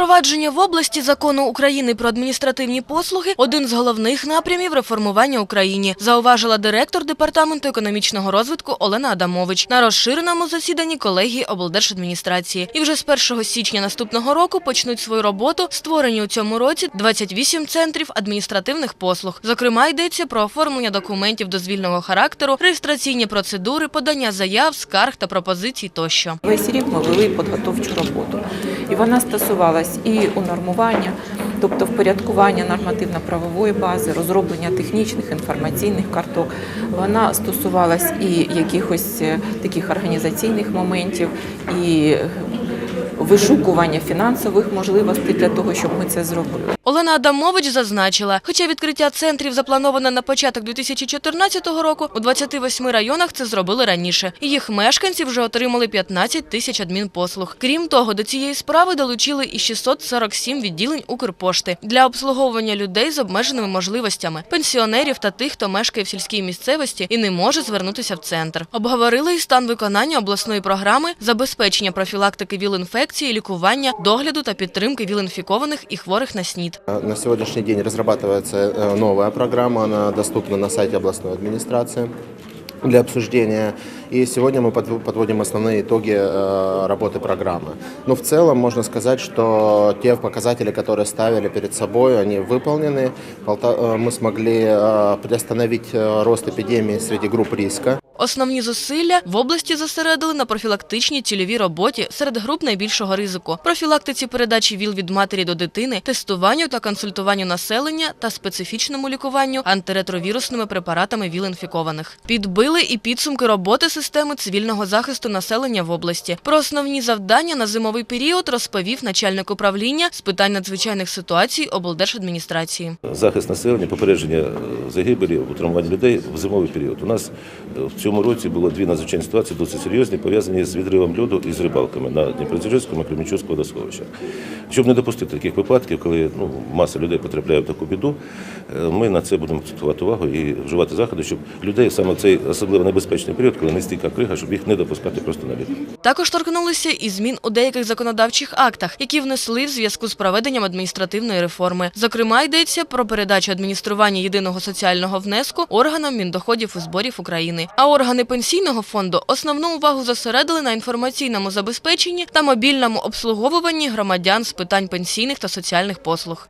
Запровадження в області закону України про адміністративні послуги один з головних напрямів реформування Україні, зауважила директор департаменту економічного розвитку Олена Адамович на розширеному засіданні колегії облдержадміністрації. І вже з 1 січня наступного року почнуть свою роботу створені у цьому році 28 центрів адміністративних послуг. Зокрема, йдеться про оформлення документів дозвільного характеру, реєстраційні процедури, подання заяв, скарг та пропозицій тощо. Весь рік ми вели підготовчу роботу, і вона стосувалась і унормування, тобто впорядкування нормативно-правової бази, розроблення технічних інформаційних карток. Вона стосувалась і якихось е, таких організаційних моментів, і вишукування фінансових можливостей для того, щоб ми це зробили. Олена Адамович зазначила, хоча відкриття центрів заплановане на початок 2014 року, у 28 районах це зробили раніше. Їх мешканці вже отримали 15 тисяч адмінпослуг. Крім того, до цієї справи долучили і 647 відділень Укрпошти для обслуговування людей з обмеженими можливостями, пенсіонерів та тих, хто мешкає в сільській місцевості і не може звернутися в центр. Обговорили і стан виконання обласної програми забезпечення профілактики ВІЛ-інфекції, лікування, догляду та підтримки ВІЛ-інфікованих і хворих на СНІД. На сегодняшний день разрабатывается э, новая программа, она доступна на сайте областной администрации для обсуждения. И сегодня мы подв- подводим основные итоги э, работы программы. Но в целом можно сказать, что те показатели, которые ставили перед собой, они выполнены. Полта- э, Мы смогли э, приостановить э, рост эпидемии среди групп риска. Основні зусилля в області зосередили на профілактичній цільовій роботі серед груп найбільшого ризику, профілактиці передачі ВІЛ від матері до дитини, тестуванню та консультуванню населення та специфічному лікуванню антиретровірусними препаратами ВІЛ-інфікованих. Підбили і підсумки роботи системи цивільного захисту населення в області. Про основні завдання на зимовий період розповів начальник управління з питань надзвичайних ситуацій облдержадміністрації. захист населення, попередження загибелі, утримування людей в зимовий період. У нас е, в цьому році було дві надзвичайні ситуації, досить серйозні, пов'язані з відривом льоду і з рибалками на Дніпродзержинському і Кременчуцькому водосховищах. Щоб не допустити таких випадків, коли ну, маса людей потрапляє в таку біду, е, ми на це будемо акцентувати увагу і вживати заходи, щоб людей саме в цей особливо небезпечний період, коли нестійка крига, щоб їх не допускати просто на лід. Також торкнулися і змін у деяких законодавчих актах, які внесли в зв'язку з проведенням адміністративної реформи. Зокрема, йдеться про передачу адміністрування єдиного соціального внеску органам Міндоходів і зборів України. А органи пенсійного фонду основну увагу зосередили на інформаційному забезпеченні та мобільному обслуговуванні громадян з питань пенсійних та соціальних послуг.